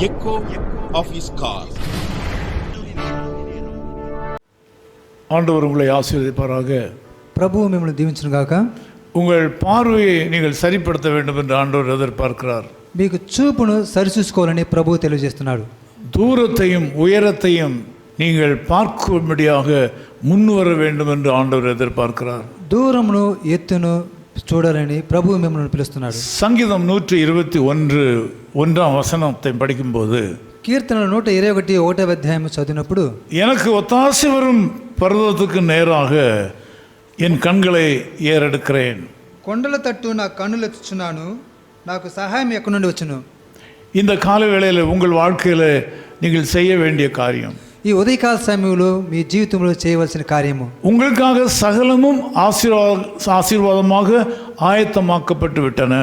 echo of his call. ஆண்டவர் உங்களை ஆசீர்வதிப்பாராக ప్రభువు మిమ్మల్ని దీవించును గాక உங்கள் பார்வையை நீங்கள் சரிப்படுத்த வேண்டும் என்று ஆண்டவர் எதிர்பார்க்கிறார் మీకు చూపును సరిచూసుకోవాలని ప్రభువు తెలియజేస్తున్నాడు தூரத்தையும் உயரத்தையும் நீங்கள் பார்க்கும்படியாக முன்வர வேண்டும் என்று ஆண்டவர் எதிர்பார்க்கிறார் దూరమును ఎత్తును చూడాలని ప్రభువు మిమ్మల్ని పిలుస్తున్నాడు சங்கீதம் நூற்றி இருபத்தி ஒன்று ஒன்றாம் வசனத்தை படிக்கும்போது కీర్తనలు నూట ఇరవై ఒకటి ఒకటో అధ్యాయం చదివినప్పుడు எனக்கு ஒத்தாசை வரும் பர்வதத்துக்கு நேராக என் கண்களை ஏறெடுக்கிறேன் కొండల తట్టు నా కన్నులు ఎత్తుచున్నాను నాకు సహాయం ఎక్కడి నుండి వచ్చును இந்த கால வேளையில் உங்கள் வாழ்க்கையில் நீங்கள் செய்ய வேண்டிய காரியம் ఈ ఉదయకాల సమయంలో మీ జీవితంలో చేయవలసిన కార్యము உங்களுக்காக சகலமும் ஆசீர்வாத ஆசீர்வாதமாக ஆயத்தமாக்கப்பட்டு விட்டன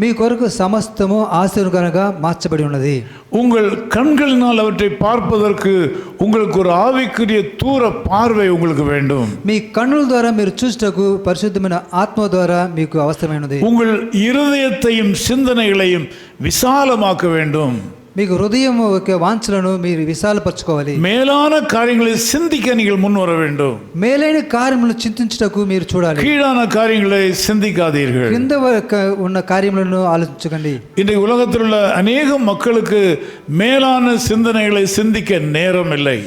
మీ కొరకు సమస్తము ఆశీర్వకరంగా మార్చబడి ఉన్నది உங்கள் கண்களினால் அவற்றை பார்ப்பதற்கு உங்களுக்கு ஒரு ஆவிக்குரிய தூர பார்வை உங்களுக்கு வேண்டும் మీ కన్నుల ద్వారా మీరు చూసుటకు పరిశుద్ధమైన ఆత్మ ద్వారా మీకు అవసరమైనది உங்கள் இருதயத்தையும் சிந்தனைகளையும் விசாலமாக்க வேண்டும் మీకు హృదయం యొక్క వాంఛలను మీరు విశాలపరచుకోవాలి மேலான காரியங்களை சிந்திக்க நீங்கள் முன் வர வேண்டும் మేలైన కార్యములను చింతించుటకు మీరు చూడాలి கீழான காரியங்களை சிந்திக்காதீர்கள் క్రింద వరకు ఉన్న కార్యములను ఆలోచించకండి இன்றைக்கு உலகத்தில் உள்ள அநேக மக்களுக்கு மேலான சிந்தனைகளை சிந்திக்க நேரம் இல்லை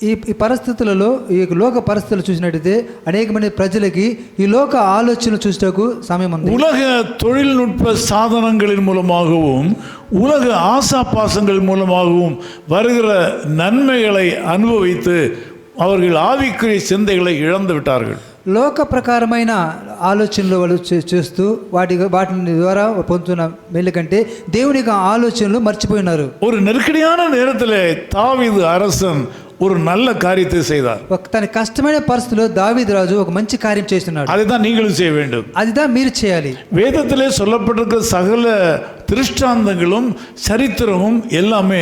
ఈ ఈ పరిస్థితులలో ఈ లోక పరిస్థితులు చూసినట్టయితే అనేక మంది ప్రజలకి ఈ లోక ఆలోచనలు చూసేటకు సమయం ఉంది உலக தொழில்நுட்ப சாதனங்களின் மூலமாகவும் உலக ஆசாபாசங்கள் மூலமாகவும் வருகிற நன்மைகளை அனுபவித்து அவர்கள் ஆவிக்குரிய சிந்தைகளை இழந்து விட்டார்கள் లోక ప్రకారమైన ఆలోచనలు వాళ్ళు చే- చేస్తూ వాటి వాటి ద్వారా పొందుతున్న మేలు కంటే దేవుని యొక్క ఆలోచనలు మర్చిపోయినారు ஒரு நெருக்கடியான நேரத்தில் தாவீது அரசன் ஒரு நல்ல காரியத்தை செய்தார். తన కష్టమైన పరిస్థితుల్లో దావీదు రాజు ఒక మంచి కార్యం చేస్తున్నాడు. அதுதான் நீங்களும் செய்ய வேண்டும். அதுதான் మీరు చేయాలి. வேதத்திலே சொல்லப்பட்டிருக்கிற சகல திருஷ்டாந்தங்களும் சரித்திரமும் எல்லாமே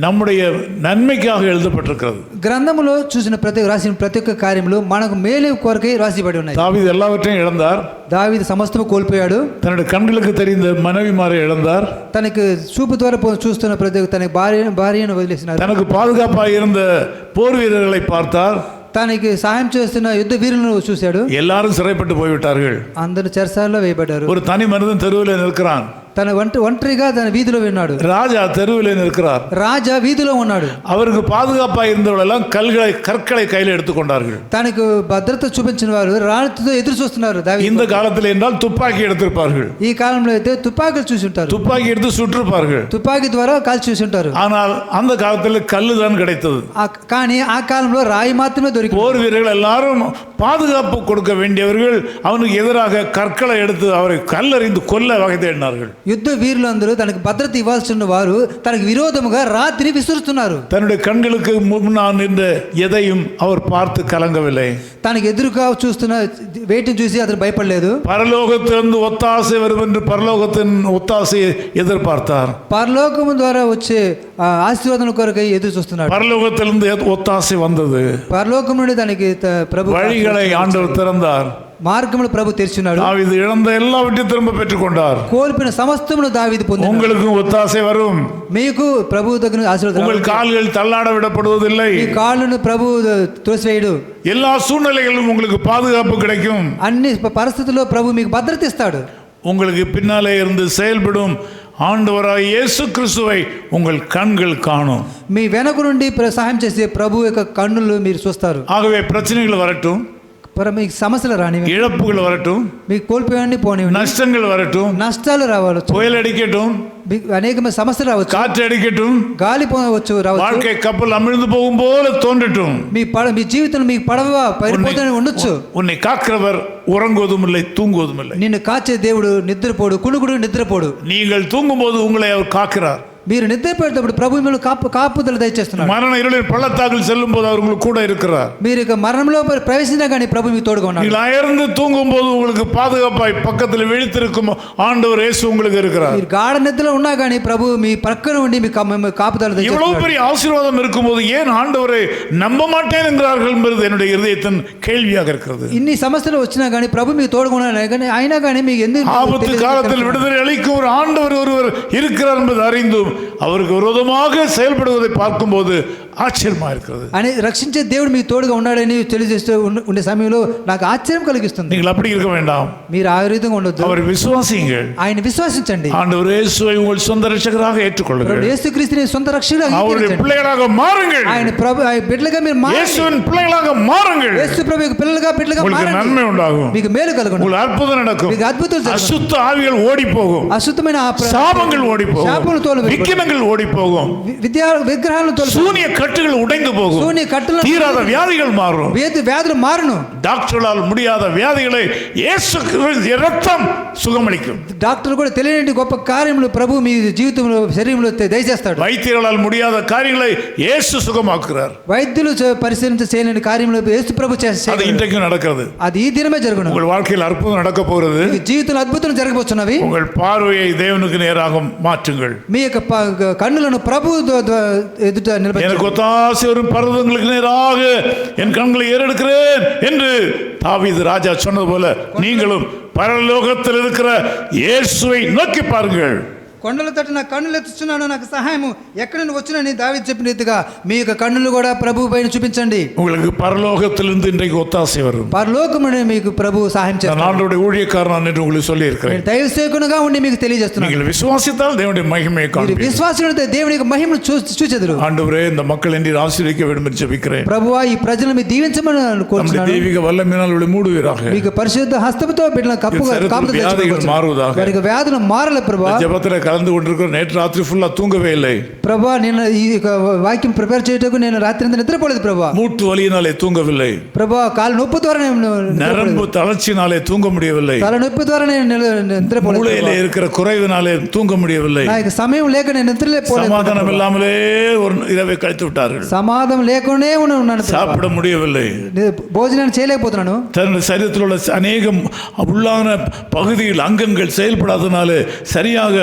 நம்முடைய நன்மைக்காக எழுதப்பட்டிருக்கிறது గ్రంథములో చూసిన ప్రతి రాసిన ప్రతి ఒక్క కార్యములు మనకు మేలు కొరకై రాసిబడి ఉన్నాయి தாவீது எல்லாவற்றையும் இழந்தார் దావీదు సమస్తము కోల్పోయాడు தன்னுடைய கண்களுக்கு தெரிந்த மனைவிமாரை இழந்தார் తనకు చూపు ద్వారా పో- చూస్తున్న ప్రతి ఒక్క తన భార్య భార్యను వదిలేసినారు தனக்கு பாதுகாப்பாக இருந்த போர் வீரர்களை பார்த்தார் తనకి సహాయం చేస్తున్న యుద్ధ వీరులను చూశాడు எல்லாரும் சிறைப்பட்டு போய்விட்டார்கள் అందరు చెరసాలలో వేయబడ్డారు ஒரு தனி மனிதன் தெருவில் நிற்கிறான் తన ఒంట ఒంటరిగా తన వీధిలో விண்ணாடு ராஜா தெருவில் இருக்கிறார் ராஜா வீதியில் ఉన్నాడు அவருக்கு பாதுகாப்பாக இருந்தவர்களெல்லாம் கல்களை கற்களை கையில் எடுத்துக்கொண்டார்கள். தனக்கு பத்திரத்தை చూపించిన వారు எதிர் ఎదురు చూస్తున్నారు இந்த காலத்தில் என்றால் துப்பாக்கி எடுத்திருப்பார்கள். ఈ కాలంలో అయితే తుపాకీలు చూసి துப்பாக்கி எடுத்து சுற்றிருப்பார்கள். துப்பாக்கி ద్వారా கால் చూసి ஆனால் அந்த காலத்தில் கல்லு தான் கிடைத்தது காணி ஆ కాలంలో ராய் మాత్రమే దొరికి போர் வீரர்கள் எல்லாரும் பாதுகாப்பு கொடுக்க வேண்டியவர்கள் அவனுக்கு எதிராக கற்களை எடுத்து அவரை கல்லறிந்து கொல்ல வகை தேடினார்கள். యుద్ధ వీరులందరూ తనకు భద్రత ఇవ్వాల్సిన వారు తనకు విరోధముగా రాత్రి విసురుతున్నారు தன்னுடைய கண்களுக்கு முன்னால் நின்ற எதையும் அவர் பார்த்து கலங்கவில்லை తనకు ఎదురుగా చూస్తున్న వేటిని చూసి అతను భయపడలేదు பரலோகத்திலிருந்து ஒத்தாசை வரும் என்று பரலோகத்தின் ஒத்தாசையை எதிர்பார்த்தார் పరలోకము ద్వారా వచ్చే ఆ ఆశీర్వాదం కొరకై ఎదురు చూస్తున్నాడు பரலோகத்திலிருந்து எத்- ஒத்தாசை வந்தது పరలోకం నుండి తనకి త- ప్రభు வழிகளை ஆண்டவர் திறந்தார் మార్గములు ప్రభు తెరిచున్నాడు தாவீது இழந்த எல்லாவற்றையும் திரும்ப பெற்றுக்கொண்டார் కోల్పోయిన సమస్తమును దావీదు పొంది உங்களுக்கும் ஒத்தாசை வரும் మీకు ప్రభు దగ్గర ఆశీర్వాదం உங்கள் கால்கள் தள்ளாட விடப்படுவதில்லை మీ కాళ్ళను ప్రభు త్రోసివేయడు எல்லா சூழ்நிலைகளிலும் உங்களுக்கு பாதுகாப்பு கிடைக்கும் అన్ని ప- పరిస్థితుల్లో ప్రభు మీకు భద్రత ఇస్తాడు உங்களுக்கு பின்னாலே இருந்து செயல்படும் ஆண்டவராய் இயேசு கிறிஸ்துவை உங்கள் கண்கள் காணும் మీ వెనక నుండి ప్ర- సహాయం చేసే ప్రభు యొక్క కన్నులు మీరు చూస్తారు ஆகவே பிரச்சனைகள் வரட்டும் పర మీకు సమస్యలు రాని இழப்புகள் வரட்டும் మీకు కోల్పోయండి పోనివ్వండి நஷ்டங்கள் வரட்டும் నష్టాలు రావచ్చు புயல் அடிக்கட்டும் మీకు అనేకమైన సమస్యలు రావచ్చు காற்று அடிக்கட்டும் గాలి పోవచ్చు రావచ్చు வாழ்க்கை கப்பல் அமிழ்ந்து போகும் போல தோன்றட்டும் మీ పడ మీ జీవితంలో మీకు పడవ పడిపోతూనే ఉండొచ్చు உன்னை காக்கிறவர் உறங்குவதும் இல்லை தூங்குவதும் இல்லை నిన్ను కాచే దేవుడు నిద్రపోడు కుణుకుడు నిద్రపోడు நீங்கள் தூங்கும்போது உங்களை அவர் காக்கிறார் మీరు నిద్రపోయేటప్పుడు ప్రభు మిమ్మల్ని కాపు కాపుదల దయచేస్తున్నాడు மரண இருளில் பள்ளத்தாக்கில் செல்லும் போது அவர் உங்களுக்கு கூட இருக்கிறார் మీరు ఇక మరణంలో ప్రవేశించినా కానీ ప్రభు మీకు తోడుగా ఉన్నాడు நீங்கள் அயர்ந்து தூங்கும் போது உங்களுக்கு பாதுகாப்பாய் பக்கத்தில் விழித்திருக்கும் ஆண்டவர் இயேசு உங்களுக்கு இருக்கிறார் మీరు గాఢ నిద్రలో ఉన్నా కానీ ప్రభు మీ ప్రక్కన ఉండి మీ కా- మీ కాపుదల இவ்வளவு దయచేస్తున్నాడు பெரிய ஆசீர்வாதம் இருக்கும்போது ஏன் ஆண்டவரை நம்ப மாட்டேன் என்கிறார்கள் என்பது என்னுடைய இருதயத்தின் கேள்வியாக இருக்கிறது ఇన్ని సమస్యలు వచ్చినా కానీ ప్రభు మీకు తోడుగా ఉన్నాడు కానీ అయినా కానీ మీకు ఎందుకు ஆபத்து తెలియదు காலத்தில் తెలుసు. விடுதலை அளிக்கும் ஒரு ஆண்டவர் ஒருவர் இருக்கிறார் என்பது அறிந்தும் அவருக்கு விரோதமாக செயல்படுவதை பார்க்கும்போது ஆச்சரியமா இருக்கிறது అని రక్షించే దేవుడు మీకు తోడుగా ఉన్నాడని తెలియజేస్తూ ఉన్న- ఉండే సమయంలో నాకు ఆశ్చర్యం కలిగిస్తుంది நீங்கள் அப்படி இருக்க வேண்டாம் మీరు ఆ విధంగా ఉండొద్దు அவர் விசுவாசியுங்கள் ఆయన విశ్వాసించండి ஆண்டவர் இயேசுவை உங்கள் சொந்த ரட்சகராக ஏற்றுக்கொள்ளுங்கள் యేసుక్రీస్తుని సొంత రక్షణగా அவருடைய అంగీకరించండి. பிள்ளைகளாக மாறுங்கள் ఆయన ప్రభు ఆయన బిడ్డలుగా మీరు మారండి. இயேசுவின் பிள்ளைகளாக மாறுங்கள் యేసు ప్రభు యొక్క పిల్లలుగా బిడ్డలుగా உங்களுக்கு మారండి நன்மை உண்டாகும் మీకు మేలు కలుగును உங்களுக்கு அற்புதம் நடக்கும் మీకు అద్భుతాలు జరుగును. அசுத்த ஆவிகள் ஓடி போகும் అశుద్ధమైన ఆ ప్ర- சாபங்கள் ஓடி శాపములు போகும் తోలు விக்கினங்கள் ஓடி போகும் వి- విద్యా విగ్రహాలను తోలు சூனிய கட்டுகள் உடைந்து போகும் శూన్య కట్టులను தீராத வியாதிகள் மாறும் వ్యాధి వ్యాధులు మారును டாக்டர்களால் முடியாத வியாதிகளை இயேசு கிறிஸ்து ரத்தம் சுகமளிக்கும் డాక్టర్ కూడా తెలియని గొప్ప కార్యములు ప్రభు మీ జీవితంలో శరీరంలో తె- దయచేస్తాడు வைத்தியர்களால் முடியாத காரியங்களை இயேசு சுகமாக்குறார் వైద్యులు చే- పరిశీలించ చేయలేని కార్యములు యేసు ప్రభు அது చేస్తాడు இன்றைக்கும் நடக்கிறது అది ఈ దినమే జరుగును உங்கள் வாழ்க்கையில் அற்புதம் நடக்க போகிறது మీ జీవితంలో అద్భుతం జరగబోతున్నవి உங்கள் பார்வையை தேவனுக்கு நேராக மாற்றுங்கள் మీ యొక్క ప- కన్నులను ప్రభు ద- ద- ఎదుట నిలబెట్టు எனக்கு ஒத்தாசை வரும் பர்வதங்களுக்கு நேராக என் கண்களை ஏறெடுக்கிறேன் என்று தாவிது ராஜா சொன்னது போல நீங்களும் பரலோகத்தில் இருக்கிற இயேசுவை நோக்கி பாருங்கள். కొండలు తట్టు నా కన్నులు ఎత్తుచున్నాను నాకు సహాయము ఎక్కడ వచ్చిన నీ దావి చెప్పిన రీతిగా మీ యొక్క కన్నులు కూడా ప్రభు పైన చూపించండి உங்களுக்கு ఇంటికి இன்றைக்கு ஒத்தாசை పరలోకమునే మీకు ప్రభు సహాయం நான் చేస్తారు ஆண்டோடைய ஊழியக்காரன் என்று உங்களுக்கு சொல்லி இருக்கிறேன் ఉండి మీకు తెలియజేస్తున్నాను நீங்கள் விசுவாசித்தால் தேவனுடைய மகிமையை మీరు காண்பீர்கள் యొక్క మహిమను చూ చూచెదరు ஆண்டவரே இந்த மக்கள் என்று ஆசீர்விக்க வேண்டும் என்று ஜெபிக்கிறேன் ప్రభువా ఈ ప్రజలను మీరు దీవించమని நம்முடைய కోరుచున్నాను தெய்வீக வல்லமையினால் அவளை மூடுவீராக మీకు పరిశుద్ధ హస్తముతో బిడ్డలను కప్పుగా ఈ శరీరపు వ్యాధులు మారలే ప్రభు జపத்தில் கலந்து கொண்டிருக்கிற நேற்று ராத்திரி ஃபுல்லா தூங்கவே இல்லை ప్రభా నేను ఈ యొక్క వాక్యం ప్రిపేర్ చేయటకు నేను రాత్రి అంతా నిద్రపోలేదు ప్రభా மூட்டு வலியினாலே தூங்கவில்லை ప్రభా కాలు నొప్పి ద్వారా నేను நரம்பு தளர்ச்சினாலே தூங்க முடியவில்லை తల నొప్పి ద్వారా నేను నిల- నిద్రపోలేదు மூளையில ప్రభా. இருக்கிற குறைவினாலே தூங்க முடியவில்லை నా యొక్క సమయం లేక నేను నిద్రలేకపోలేదు சமாதானம் இல்லாமலே ஒரு இரவை கழித்து விட்டார்கள் సమాధం లేకుండానే ఉన్న- ఉన్నాను ప్రభా. சாப்பிட முடியவில்லை నేను భోజనాన్ని చేయలేకపోతున్నాను தன் சரீரத்தில் உள்ள அநேகம் உள்ளான பகுதியில் அங்கங்கள் செயல்படாதனால சரியாக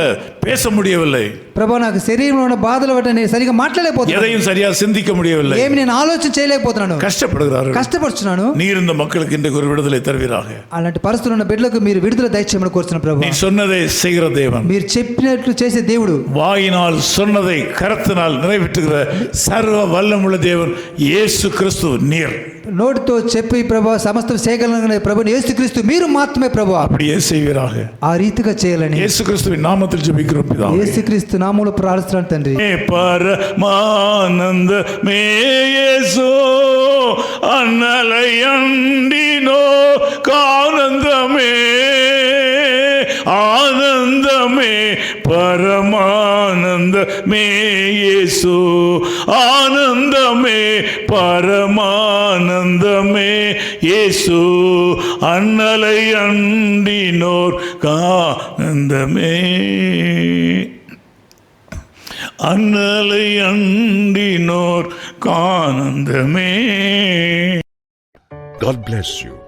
பேச முடியவில்லை. ప్రభా నాకు శరీరంలో ఉన్న బాధలు బట్టి నేను సరిగా మాట్లాడలేకపోతున్నాను எதையும் சரியாக சிந்திக்க முடியவில்லை ఏమి నేను ఆలోచన చేయలేకపోతున్నాను கஷ்டப்படுகிறார்கள் కష్టపడుచున్నాను நீர் இந்த மக்களுக்கு இன்றைக்கு ஒரு விடுதலை தருவீராக అలాంటి పరిస్థితులు ఉన్న బిడ్డలకు మీరు విడుదల దయచేయమని కోరుచున్న ప్రభు நீ சொன்னதை செய்கிற தேவன் మీరు చెప్పినట్లు చేసే దేవుడు வாயினால் சொன்னதை கரத்தினால் நிறைவேற்றுகிற சர்வ வல்லமுள்ள தேவன் இயேசு கிறிஸ்து நீர் నోటితో చెప్పి ప్రభా సమస్తం చేయగలిగిన ప్రభు యేసుక్రీస్తు మీరు మాత్రమే ప్రభు அப்படியே செய்வீராக ఆ రీతిగా చేయాలని இயேசு கிறிஸ்துவின் நாமத்தில் ஜெபிக்கிறோம் பிதாவே యేసుక్రీస్తు నామూలు ప్రార్థిస్తున్నాను తండ్రి மே பரமானந்த மேயேசோ அன்னலை அண்டினோ கானந்தமே ஆனந்தமே பரமானந்த மேயேசு ஆனந்தமே பரமானந்தமே இயேசு அன்னலை அண்டினோர் கானந்தமே அண்ணலை அண்டினோர் கானந்தமே God bless you.